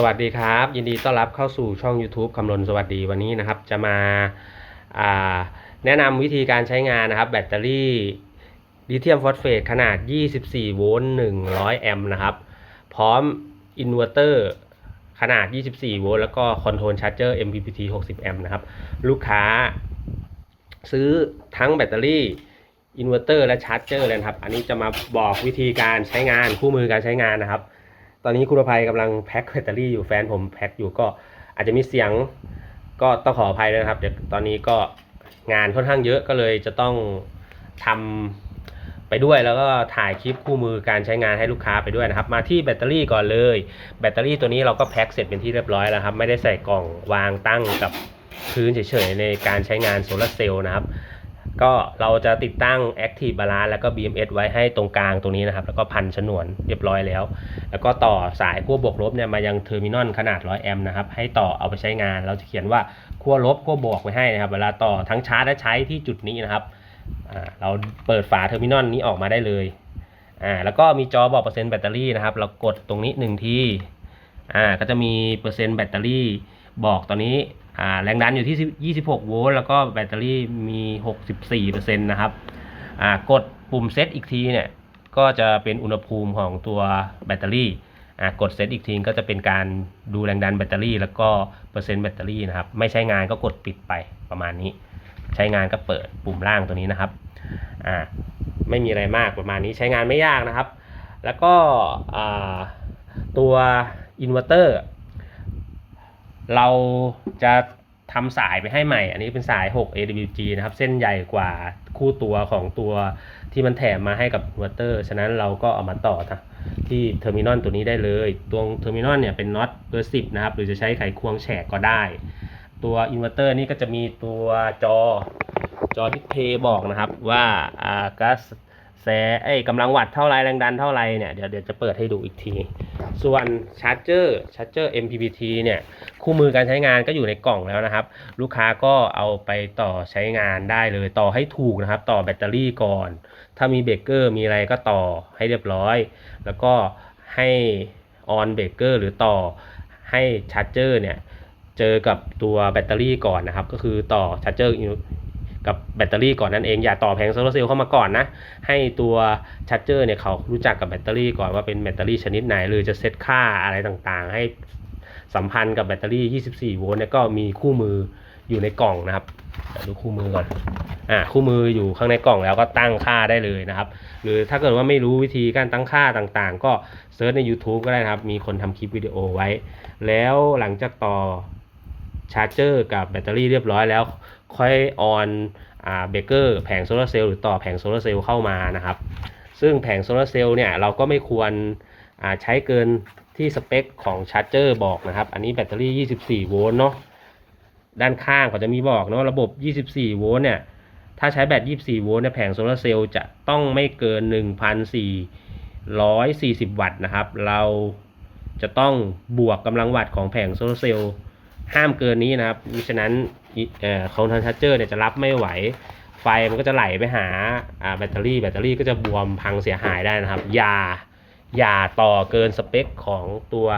สวัสดีครับ ยินดีต้อนรับเข้าสู่ช่อง YouTube คำนวณสวัสดีวันนี้นะครับ จะมาาแนะนำวิธีการใช้งานนะครับ แบตเตอรี่ลิเธียมฟอสเฟตขนาด 24 โวลต์ 100 แอมป์นะครับ พร้อมอินเวอร์เตอร์ขนาด 24 โวลต์ แล้วก็คอนโทรลชาร์จเจอร์ MPPT 60 แอมป์นะครับ ลูกค้าซื้อทั้งแบตเตอรี่อินเวอร์เตอร์และชาร์จเจอร์เลยครับ อันนี้จะมาบอกวิธีการใช้งานคู่มือการใช้งานนะครับ ตอนนี้คุณภัยกำลังแพ็คแบตเตอรี่อยู่แฟนผมแพ็คอยู่ก็อาจจะมีเสียงก็ต้องขออภัยด้วยนะครับเดี๋ยวตอนนี้ก็งานค่อนข้างเยอะก็เลยจะต้องทำไปด้วยแล้วก็ถ่ายคลิปคู่มือการใช้งานให้ลูกค้าไปด้วยนะครับ มาที่แบตเตอรี่ก่อนเลย แบตเตอรี่ตัวนี้เราก็แพ็คเสร็จเป็นที่เรียบร้อยแล้วครับ ไม่ได้ใส่กล่องวางตั้งกับพื้นเฉยๆในการใช้งานโซลาร์เซลล์นะครับ ก็เราจะติดตั้ง Active Balance แล้วก็ BMS ไว้ให้ตรงกลางตรงนี้นะครับ แล้วก็พันฉนวนเรียบร้อยแล้ว แล้วก็ต่อสายขั้วบวกลบเนี่ยมายังเทอร์มินอลขนาด 100 แอมป์นะครับ ให้ต่อเอาไปใช้งาน เราจะเขียนว่าขั้วลบขั้วบวกไว้ให้นะครับ เวลาต่อทั้งชาร์จและใช้ที่จุดนี้นะครับ เราเปิดฝาเทอร์มินอลนี้ออกมาได้เลย อ่า แล้วก็มีจอบอกเปอร์เซ็นต์แบตเตอรี่นะครับ เรากดตรงนี้หนึ่งที อ่า ก็จะมีเปอร์เซ็นต์แบตเตอรี่บอกตอนนี้ แรงดันอยู่ที่ 26 โวลต์แล้วก็แบตเตอรี่มี 64%นะครับกดปุ่มเซตอีกทีเนี่ยก็จะเป็นอุณหภูมิของตัวแบตเตอรี่กดเซตอีกทีก็จะเป็นการดูแรงดันแบตเตอรี่ แล้วก็เปอร์เซ็นต์แบตเตอรี่นะครับ ไม่ใช้งานก็กดปิดไปประมาณนี้ ใช้งานก็เปิดปุ่มล่างตัวนี้นะครับอ่าไม่มีอะไรมากประมาณนี้ใช้งานไม่ยากนะครับ แล้วก็ตัวอินเวอร์เตอร์ เราจะทำสายไปให้ใหม่ อันนี้เป็นสาย 6 AWG นะครับ เส้นใหญ่กว่าคู่ตัวของตัวที่มันแถมมาให้กับอินเวอร์เตอร์ ฉะนั้นเราก็เอามาต่อนะที่เทอร์มินอลตัวนี้ได้เลย ตัวเทอร์มินอลเนี่ยเป็นน็อตเบอร์สินะครับ หรือจะใช้ไขควงแฉกก็ได้ ตัวอินเวอร์เตอร์นี่ก็จะมีตัวจอ จอดิสเพย์บอกนะครับว่าอ่าก๊าซ แสไอ้ยกำลังวัตต์เท่าไรแรงดันเท่าไรเนี่ยเดี๋ยวเดี๋ยวจะเปิดให้ดูอีกที ส่วนชาร์จเจอร์ชาร์จเจอร์ MPPT เนี่ยคู่มือการใช้งานก็อยู่ในกล่องแล้วนะครับ ลูกค้าก็เอาไปต่อใช้งานได้เลยต่อให้ถูกนะครับ ต่อแบตเตอรี่ก่อน ถ้ามีเบรกเกอร์มีอะไรก็ต่อให้เรียบร้อย แล้วก็ให้ออนเบรกเกอร์หรือต่อให้ชาร์จเจอร์เนี่ยเจอกับตัวแบตเตอรี่ก่อนนะครับ ก็คือต่อชาร์จเจอร์ กับแบตเตอรี่ก่อนนั่นเอง อย่าต่อแผงโซลาร์เซลล์เข้ามาก่อนนะ ให้ตัวชาร์จเจอร์เนี่ยเขารู้จักกับแบตเตอรี่ก่อนว่าเป็นแบตเตอรี่ชนิดไหน หรือจะเซตค่าอะไรต่างๆ ให้สัมพันธ์กับแบตเตอรี่ 24 โวลต์เนี่ยก็มีคู่มืออยู่ในกล่องนะครับดูคู่มือก่อน อ่า คู่มืออยู่ข้างในกล่องแล้วก็ตั้งค่าได้เลยนะครับ หรือถ้าเกิดว่าไม่รู้วิธีการตั้งค่าต่างๆ ก็เซิร์ชใน YouTube ก็ได้นะครับ มีคนทำคลิปวิดีโอไว้ แล้วหลังจากต่อชาร์จเจอร์กับแบตเตอรี่เรียบร้อยแล้ว ค่อยออนอ่าเบเกอร์แผงโซลาร์เซลล์หรือต่อแผงโซลาร์เซลล์เข้ามานะครับ ซึ่งแผงโซลาร์เซลล์เนี่ยเราก็ไม่ควรอ่าใช้เกินที่สเปคของชาร์จเจอร์บอกนะครับ อันนี้แบตเตอรี่ 24 โวลต์เนาะด้านข้างเขาจะมีบอกเนาะระบบ 24 โวลต์เนี่ยถ้าใช้แบต 24 โวลต์ในยแผงโซลาร์เซลล์จะต้องไม่เกิน 1,440 วัตต์นะครับ เราจะต้องบวกกำลังวัตต์ของแผงโซลาร์เซลล์ห้ามเกินนี้นะครับมิฉะนั้น เอ่อคอนทรชาร์เจอร์เนี่ยจะรับไม่ไหว ไฟมันก็จะไหลไปหาแบตเตอรี่ แบตเตอรี่ก็จะบวมพังเสียหายได้นะครับ อย่าอย่าต่อเกินสเปคของตัว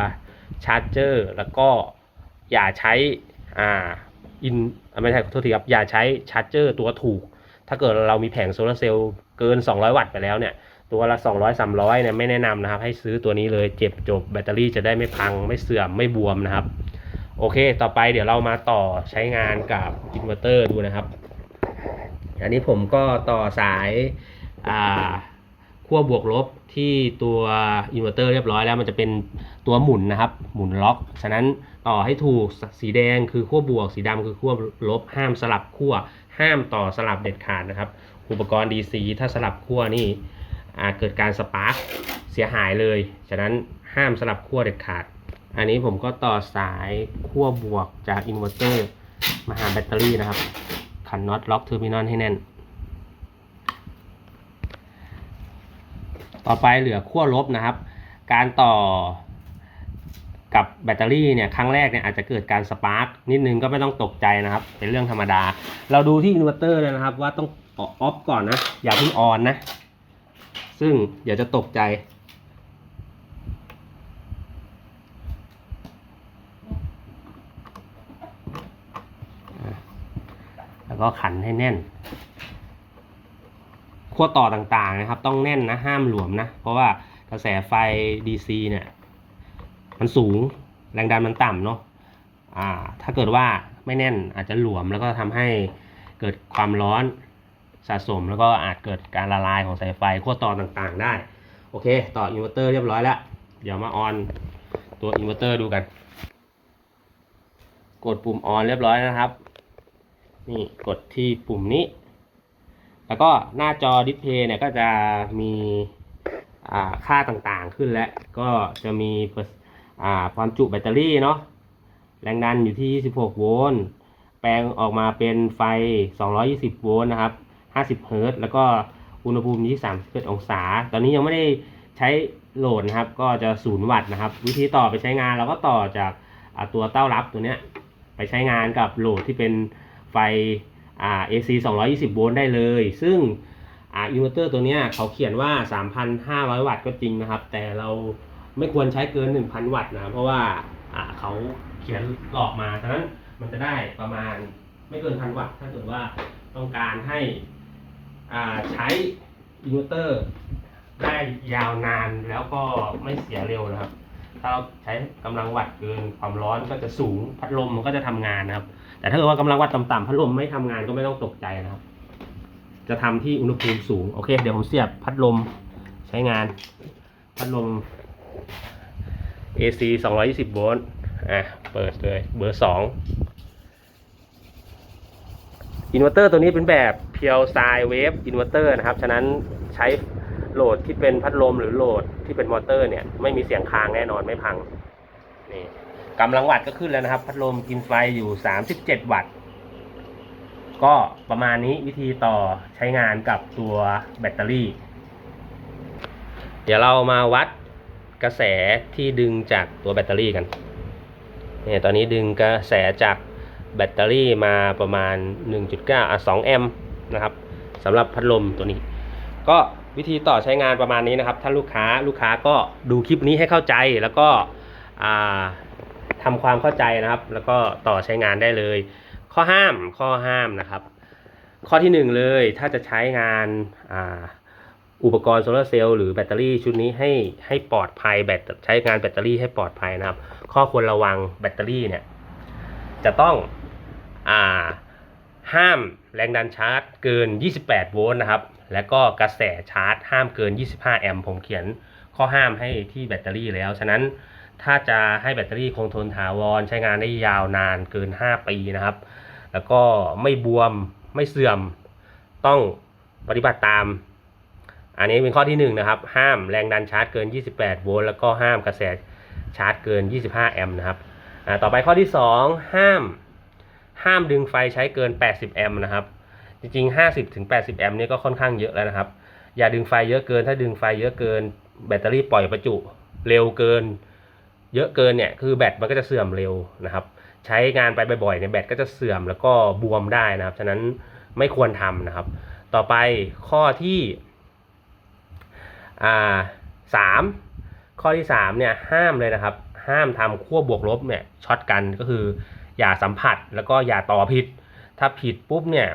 ชาร์จเจอร์แล้วก็อย่าใช้อ่าอินไม่ใช่ขอโทษทีครับอย่าใช้ชาร์จเจอร์ตัวถูก ถ้าเกิดเรามีแผงโซลาร์เซลล์เกิน 200 วัตต์ไปแล้วเนี่ยตัวละ 200 300เนี่ยไม่แนะนำนะครับ ให้ซื้อตัวนี้เลยเจ็บจบแบตเตอรี่จะได้ไม่พังไม่เสื่อมไม่บวมนะครับ โอเค ต่อไปเดี๋ยวเรามาต่อใช้งานกับอินเวอร์เตอร์ดูนะครับ อันนี้ผมก็ต่อสายาขั้วบวกลบที่ตัวอินเวอร์เตอร์เรียบร้อยแล้วมันจะเป็นตัวหมุนนะครับ หมุนล็อก ฉะนั้นต่อให้ถูกสีแดงคือขั้วบวก สีดำคือขั้วลบ ห้ามสลับขั้ว ห้ามต่อสลับเด็ดขาดนะครับ อุปกรณ์ DC ถ้าสลับขั้วนี่เกิดการสปาร์กเสียหายเลย ฉะนั้นห้ามสลับขั้วเด็ดขาด อันนี้ผมก็ต่อสายขั้วบวกจากอินเวอร์เตอร์มาหาแบตเตอรี่นะครับ ขันน็อตล็อกเทอร์มินอลให้แน่น ต่อไปเหลือขั้วลบนะครับ การต่อกับแบตเตอรี่เนี่ยครั้งแรกเนี่ยอาจจะเกิดการสปาร์กนิดนึงก็ไม่ต้องตกใจนะครับ เป็นเรื่องธรรมดา เราดูที่อินเวอร์เตอร์เลยนะครับ ว่าต้องออฟก่อนนะ อย่าเพิ่งออนนะ ซึ่งเดี๋ยวจะตกใจ แล้ว ก็ขันให้แน่นขั้วต่อต่างๆนะครับ ต้องแน่นนะห้ามหลวมนะ เพราะว่ากระแสไฟ DC เนี่ย มันสูงแรงดันมันต่ำเนาะอ่า ถ้าเกิดว่าไม่แน่นอาจจะหลวมแล้วก็ทำให้เกิดความร้อนสะสมแล้วก็อาจเกิดการละลายของสายไฟขั้วต่อต่างๆ ได้ โอเค ต่ออินเวอร์เตอร์เรียบร้อยแล้ว เดี๋ยวมาออนตัวอินเวอร์เตอร์ดูกัน กดปุ่มออนเรียบร้อยนะครับ นี่กดที่ปุ่มนี้ แล้วก็หน้าจอดิสเพย์เนี่ยก็จะมีค่าต่างๆขึ้นแล้ว ก็จะมีความจุแบตเตอรี่เนาะแรงดันอยู่ที่ 26 โวลต์แปลงออกมาเป็นไฟ 220 โวลต์นะครับ 50 เฮิร์ตแล้วก็อุณหภูมิที่31องศา ตอนนี้ยังไม่ได้ใช้โหลดนะครับ ก็จะ0วัตต์นะครับ วิธีต่อไปใช้งานเราก็ต่อจากตัวเต้ารับตัวเนี้ยไปใช้งานกับโหลดที่เป็น ไฟอ่า AC 220 โวลต์ได้เลย ซึ่งอ่าอินเวอร์เตอร์ตัวเนี้ยเขาเขียนว่า 3,500 วัตต์ก็จริงนะครับ แต่เราไม่ควรใช้เกิน 1,000 วัตต์นะเพราะว่าอ่าเขาเขียนหลอกมาฉะนั้นมันจะได้ประมาณไม่เกินพันวัตต์ถ้าเกิดว่าต้องการให้อ่าใช้อินเวอร์เตอร์ได้ยาวนานแล้วก็ไม่เสียเร็วนะครับ ถ้าเราใช้กำลังวัตต์เกินความร้อนก็จะสูงพัดลมมันก็จะทำงานนะครับ แต่ถ้าเกิดว่ากำลังวัตต์ต่ำๆพัดลมไม่ทำงานก็ไม่ต้องตกใจนะครับ จะทำที่อุณหภูมิสูงโอเค เดี๋ยวผมเสียบพัดลมใช้งาน พัดลม AC 220 โวลต์อะเปิดเลยเบอร์ 2 อินเวอร์เตอร์ตัวนี้เป็นแบบเพียวไซเวฟอินเวอร์เตอร์นะครับ ฉะนั้นใช้ โหลดที่เป็นพัดลมหรือโหลดที่เป็นมอเตอร์เนี่ยไม่มีเสียงค้างแน่นอนไม่พังนี่กำลังวัตต์ก็ขึ้นแล้วนะครับ พัดลมกินไฟอยู่ 37 วัตต์ ก็ประมาณนี้วิธีต่อใช้งานกับตัวแบตเตอรี่ เดี๋ยวเรามาวัดกระแสที่ดึงจากตัวแบตเตอรี่กันเนี่ยตอนนี้ดึงกระแสจากแบตเตอรี่มาประมาณ 1.9อะ2แอมป์นะครับสำหรับพัดลมตัวนี้ ก็ วิธีต่อใช้งานประมาณนี้นะครับ ถ้าลูกค้าลูกค้าก็ดูคลิปนี้ให้เข้าใจแล้วก็อ่าทำความเข้าใจนะครับ แล้วก็ต่อใช้งานได้เลย ข้อห้ามข้อห้ามนะครับ ข้อที่หนึ่งเลยถ้าจะใช้งานอ,อุปกรณ์โซลาเซลล์หรือแบตเตอรี่ชุดนี้ให้ให้ปลอดภัยแบตใช้งานแบตเตอรี่ให้ปลอดภัยนะครับ ข้อควรระวังแบตเตอรี่เนี่ยจะต้องอ่า ห้ามแรงดันชาร์จเกิน 28 โวลต์นะครับ และก็กระแสชาร์จห้ามเกิน 25 แอมป์ผมเขียนข้อห้ามให้ที่แบตเตอรี่แล้ว ฉะนั้นถ้าจะให้แบตเตอรี่คงทนถาวรใช้งานได้ยาวนานเกิน 5 ปีนะครับ แล้วก็ไม่บวมไม่เสื่อมต้องปฏิบัติตาม อันนี้เป็นข้อที่หนึ่งนะครับ ห้ามแรงดันชาร์จเกิน 28 โวลต์แล้วก็ห้ามกระแสชาร์จเกิน 25 แอมป์นะครับต่อไปข้อที่ 2 ห้าม ห้ามดึงไฟใช้เกิน 80 แอมป์นะครับ จริงๆ 50ถึง80 แอมป์นี่ก็ค่อนข้างเยอะแล้วนะครับ อย่าดึงไฟเยอะเกิน ถ้าดึงไฟเยอะเกิน แบตเตอรี่ปล่อยประจุเร็วเกิน เยอะเกินเนี่ยคือแบตมันก็จะเสื่อมเร็วนะครับ ใช้งานไปบ่อยๆเนี่ยแบตก็จะเสื่อมแล้วก็บวมได้นะครับ ฉะนั้นไม่ควรทำนะครับ ต่อไปข้อที่อ่าสามข้อที่สามเนี่ยห้ามเลยนะครับ ห้ามทำขั้วบวกลบเนี่ยช็อตกันก็คือ อย่าสัมผัสแล้วก็อย่าต่อผิด ถ้าผิดปุ๊บเนี่ย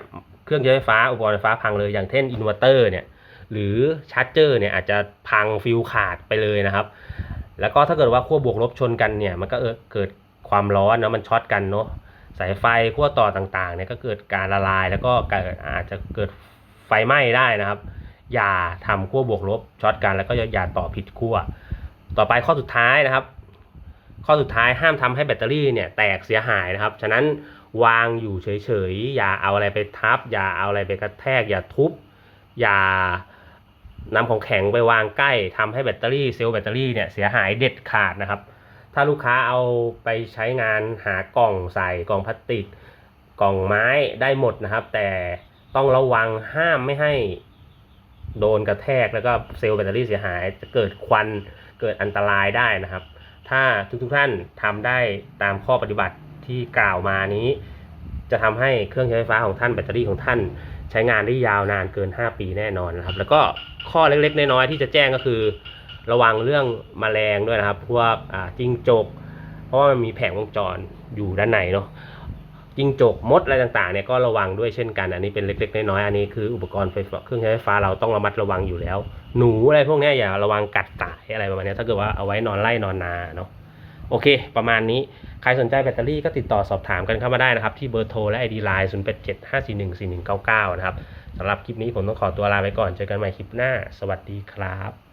เครื่องใช้ไฟฟ้าอุปกรณ์ไฟฟ้าพังเลยอย่างเช่นอินเวอร์เตอร์เนี่ยหรือชาร์จเจอร์เนี่ยอาจจะพังฟิวขาดไปเลยนะครับ แล้วก็ถ้าเกิดว่าขั้วบวกลบชนกันเนี่ยมันก็เออเกิดความร้อนเนาะมันช็อตกันเนาะสายไฟขั้วต่อต่างๆเนี่ยก็เกิดการละลายแล้วก็อาจจะเกิดไฟไหม้ได้นะครับ อย่าทำขั้วบวกลบช็อตกันแล้วก็อย่าต่อผิดขั้วต่อไปข้อสุดท้ายนะครับ ข้อสุดท้ายห้ามทำให้แบตเตอรี่เนี่ยแตกเสียหายนะครับ ฉะนั้นวางอยู่เฉยๆ อย่าเอาอะไรไปทับ อย่าเอาอะไรไปกระแทก อย่าทุบ อย่านำของแข็งไปวางใกล้ทำให้แบตเตอรี่เซลล์แบตเตอรี่เนี่ยเสียหายเด็ดขาดนะครับ ถ้าลูกค้าเอาไปใช้งานหากล่องใส่กล่องพลาสติก กล่องไม้ได้หมดนะครับ แต่ต้องระวังห้ามไม่ให้โดนกระแทกแล้วก็เซลล์แบตเตอรี่เสียหายจะเกิดควันเกิดอันตรายได้นะครับ ถ้าทุกๆท่านทำได้ตามข้อปฏิบัติที่กล่าวมานี้ จะทำให้เครื่องใช้ไฟฟ้าของท่านแบตเตอรี่ของท่าน ใช้งานได้ยาวนานเกิน 5 ปีแน่นอนนะครับ แล้วก็ข้อเล็กๆ น้อยๆที่จะแจ้งก็คือ ระวังเรื่องแมลงด้วยนะครับ พวกจิ้งจก เพราะว่ามันมีแผงวงจรอยู่ด้านในเนาะ จิ้งจกมดอะไรต่างๆเนี่ยก็ระวังด้วยเช่นกัน อันนี้เป็นเล็กๆน้อยๆอันนี้คืออุปกรณ์ไฟฟ้าเครื่องใช้ไฟฟ้าเราต้องระมัดระวังอยู่แล้ว หนูอะไรพวกนี้อย่าระวังกัดสายอะไรประมาณนี้ถ้าเกิดว่าเอาไว้นอนไล่นอนนาเนาะโอเค ประมาณนี้ ใครสนใจแบตเตอรี่ก็ติดต่อสอบถามกันเข้ามาได้นะครับ ที่เบอร์โทรและ ID Line 0 8 7 5 4 1 4 1 9 9 นะครับสำหรับคลิปนี้ผมต้องขอตัวลาไปก่อน เจอกันใหม่คลิปหน้า สวัสดีครับ